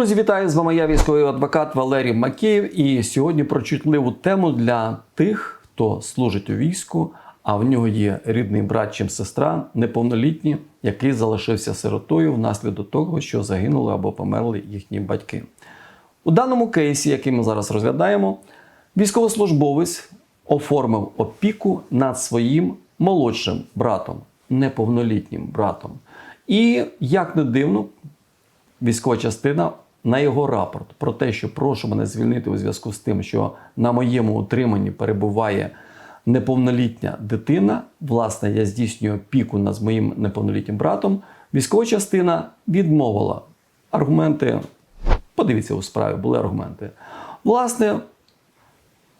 Друзі, вітаю з вами. Я військовий адвокат Валерій Макеєв. І сьогодні про чутливу тему для тих, хто служить у війську, а в нього є рідний брат чи сестра, неповнолітні, який залишився сиротою внаслідок того, що загинули або померли їхні батьки. У даному кейсі, який ми зараз розглядаємо, військовослужбовець оформив опіку над своїм молодшим братом, неповнолітнім братом. І як не дивно, військова частина на його рапорт про те, що прошу мене звільнити у зв'язку з тим, що на моєму утриманні перебуває неповнолітня дитина. Власне, я здійснюю опіку над моїм неповнолітнім братом. Військова частина відмовила аргументи. Подивіться у справі, були аргументи. Власне,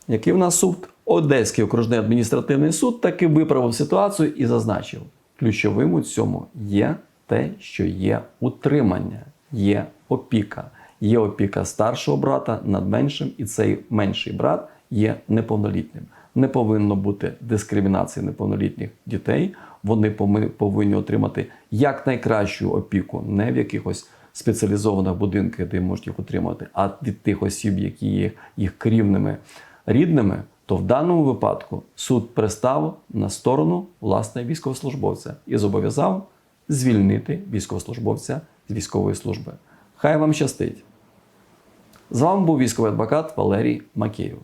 який в нас суд? Одеський окружний адміністративний суд таки виправив ситуацію і зазначив, ключовим у цьому є те, що є утримання, є опіка. Є опіка старшого брата над меншим, і цей менший брат є неповнолітнім. Не повинно бути дискримінації неповнолітніх дітей. Вони повинні отримати якнайкращу опіку, не в якихось спеціалізованих будинках, де можуть їх отримати, а від тих осіб, які є їх керівними рідними, то в даному випадку суд пристав на сторону власне військовослужбовця і зобов'язав звільнити військовослужбовця з військової служби. Хай вам щастить! З вами був військовий адвокат Валерій Макеєв.